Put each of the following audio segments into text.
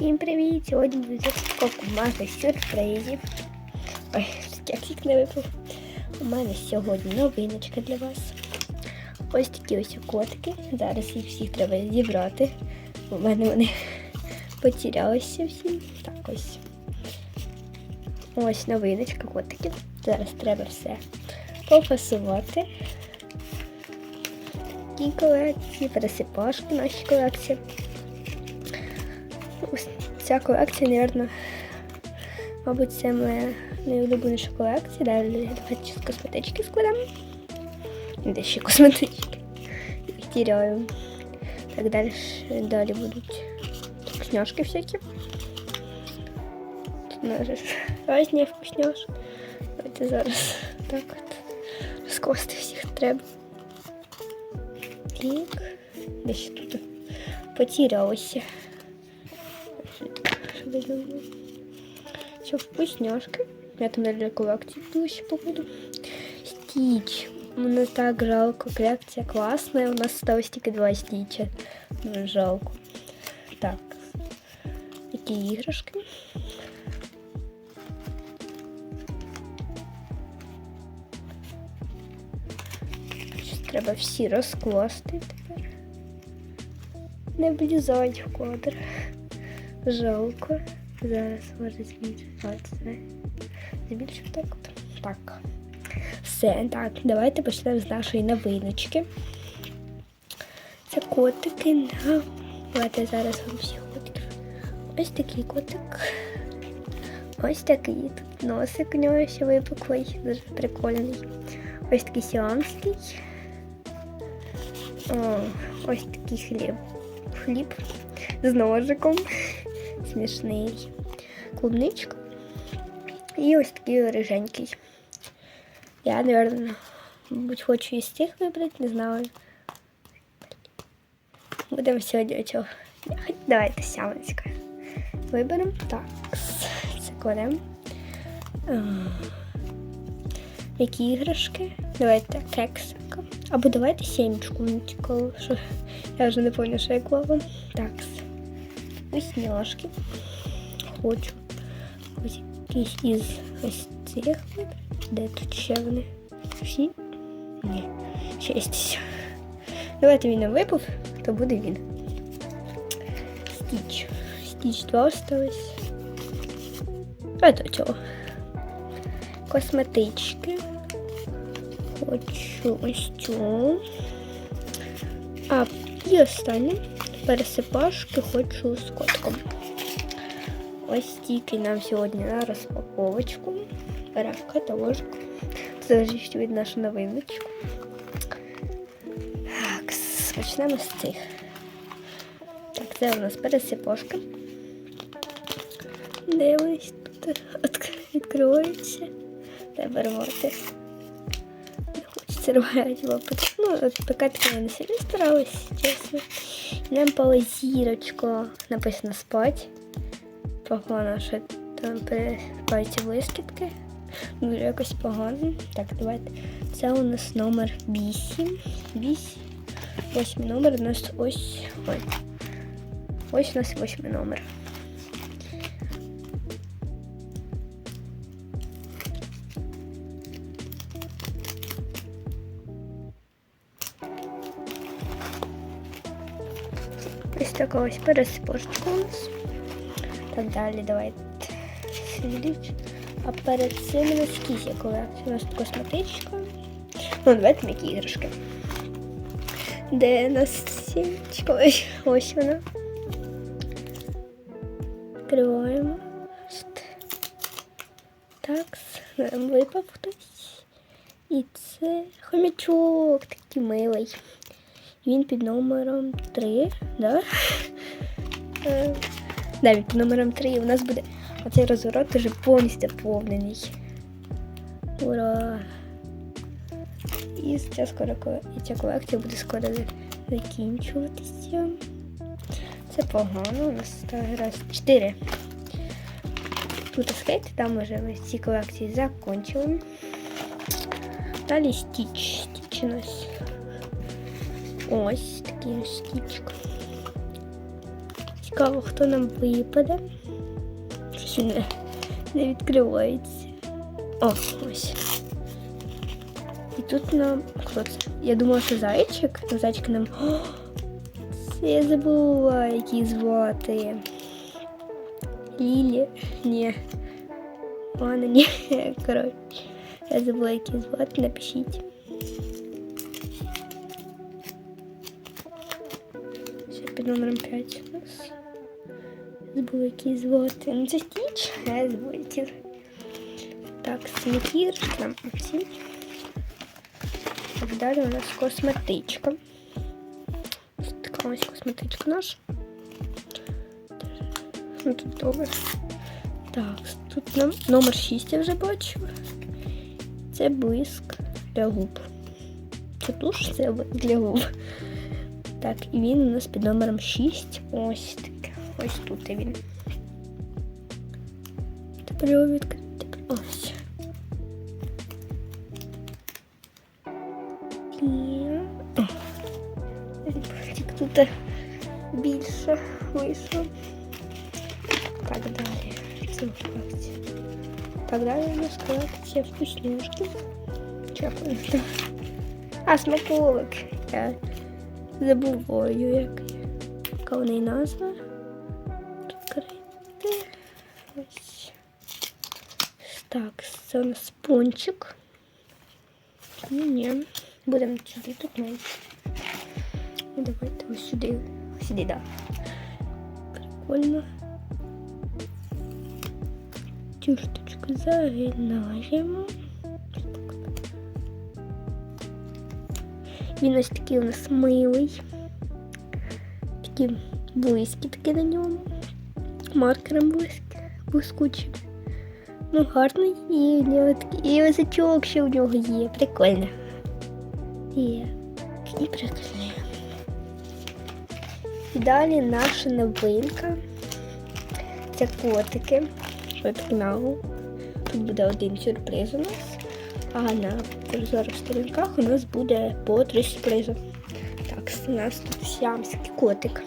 Всім привіт! Сьогодні буде розпаковка магазин сюрпризів. Ой, кексик не випав. У мене сьогодні новиночка для вас. Ось такі ось котики. Зараз їх всіх треба зібрати. У мене вони потерялися всі. Так ось. Ось новиночка котиків. Зараз треба все пофасувати. Такі колекції, пересипашки наші колекції. Ця колекція, мабуть, мабуть, це моя найулюбленіша колекція. Далі давайте ще косметички складемо. Де ще косметички? Їх тіряю. Так далі, далі будуть вкусняшки всякі. Тут у нас різні вкусняшки. Давайте зараз так от розкласти всіх треба. Так, де ще тут потерялося. Щоб. Все, вкусняшки. Я там для колекції ближче побуду. Стіч. Мене так жалко. Колекція класна. У нас осталось тільки два стіча. Дуже жалко. Так. Такі іграшки. Треба всі розкласти тепер. Не влізають в кадр. Жалко. Зараз може збільшити. Збільшив так. Так. Все, так, давайте почнемо з нашої новиночки. Це котики. Давайте зараз вам всі котиків. Ось такий котик. Ось такий. Тут носик у нього ще випуклий, дуже прикольний. Ось такий сіамський. О, ось такий хліб. Хліб з ножиком. Смішний. Клубничка. І ось такий риженький. Я, наверное, мабуть, хочу із цих вибрати, не знаю. Будемо сьогодні цього. Давайте сямочка. Виберемо. Так, це кладемо. Які іграшки? Давайте кексик. Або давайте сімечку. Я вже не пам'ятаю, що я клала. Так. Вкусняшки. Хочу. Ось якісь із ось цих вибрати. Де тут ще вони? Всі? Ні. Шість. Давайте він не випав, то буде він. Стіч. Стіч 2 осталось. А до цього. Косметички. Хочу ось цю. А, і останнє. Пересипашки хочу з котком. Ось стільки нам сьогодні на розпаковочку. Беремо каталожку. Це залежить від нашу новиночку. Так, почнемо з цих. Так, це у нас пересипошка. Де ось тут відк- відкриваються. Треба рвати. Не хочеться. Ну, от пакетки я не сильно старалась, чесно. Нам пала. Написано спать. Погано, що там пересипаються блискітки. Дуже якось погано. Так, давайте. Це у нас номер 8. 8. Восьмий номер у нас ось. Ой. Ось у нас восьмий номер. Ось така ось переспорчка у нас. Так далі, давайте слідуючи. А перед цим у нас кізя колекція. У нас косметичка. Ну, давайте м'які іграшки. Де у нас сімечка? Ось, вона. Відкриваємо. Так, випав хтось. І це хомячок такий милий. Він під номером 3, да? Е, Да, під номером 3 і у нас буде оцей розворот вже повністю заповнений. Ура! І ця скоро і ця колекція буде скоро закінчуватися. Це погано, у нас раз 4. Тут скейт, там вже ми ці колекції закінчили. Далі стіч. Стіч. Ось такий стічка. Цікаво, хто нам випаде. Щось він не, не відкривається. О, ось. І тут нам. Хто це? Я думала, що зайчик, але зайчик нам. О, це я забула, які звати. Лілі. Ні. Ладно, ні. Коротше. Я забула, які звати, напишіть. Номером 5 у нас. Забула, які звати. Ну це стіч, а забула. Так, снікір, там всі. Так, далі у нас косметичка. Ось така ось косметичка наша. Ну тут добре. Так, тут нам номер 6 я вже бачу. Це блиск для губ. Це туш, це для губ. Так, і він у нас під номером 6. Ось таке. Ось тут він. Тепер його відкрити. Ось. І... О. Тільки тут більше вийшло. Так далі. Це в колекції. Так далі у нас колекція вкусняшки. Чекаю. А, смаколик. Я Забуваю, як яка в неї назва. Відкрити. Ось. Так, це у нас пончик. Ні, ні. Будемо сюди тут навіть. Ну, давайте ось сюди. Сюди, да. Прикольно. Цю загинаємо. Він ось такий у нас милий. Такі близькі такі на ньому. Маркером блискучі. Ну, гарний і і язичок ще у нього є. Прикольно. Є. І прикольно. Далі наша новинка. Це котики. Швидкнагу. Тут буде один сюрприз у нас. А на прозорих сторінках у нас буде по три сюрпризи. Так, у нас тут сіамський котик.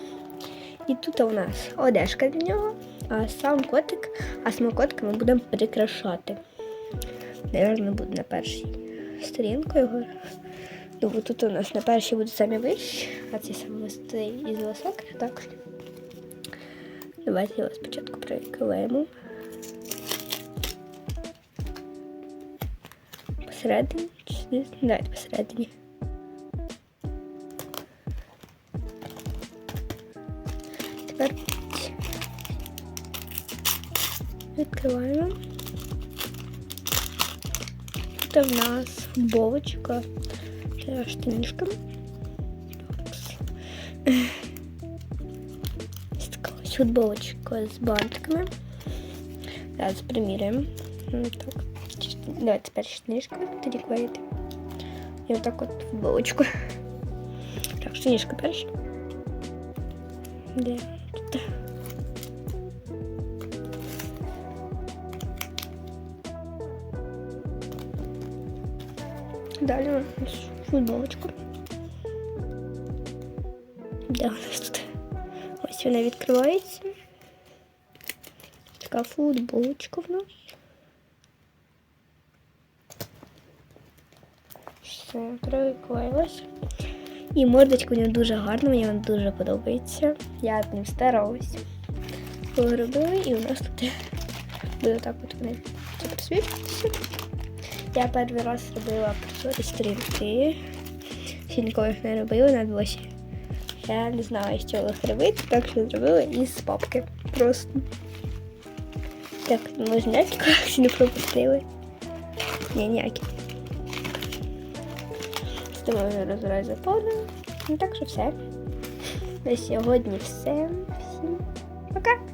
І тут у нас одежка для нього, а сам котик, а сам котика ми будемо прикрашати. Наверно, буде на першій сторінку його. Думаю, тут у нас на першій будуть самі вищі, а ці самі листи із лосок також. Давайте його спочатку прикриваємо. Посередині? Чи десь? Давайте посередині. Тепер відкриваємо. Тут в нас футболочка для штанишка. Ось така ось футболочка з бантиками. Зараз приміряємо. Ну, Так. Давайте тепер штанишку тоді клеїти. І отак от футболочку. Так, штанишка перша. Де? Тут. Далі у нас футболочку. Де у нас тут? Ось вона відкривається. Така футболочка в нас. Приклеїлась. І мордочка у нього дуже гарна, мені вона дуже подобається. Я з ним старалась. Робили, і у нас тут буде так от вони це присвітитися. Я перший раз робила прозорі сторінки. Ще ніколи їх не робила на двосі. Я не знаю, з чого їх робити, так що зробила із папки. Просто. Так, ніякі колекції не пропустили. Ні, ніякі. З тому я розбираю заповнено. Ну так що все. На сьогодні все. Всім пока!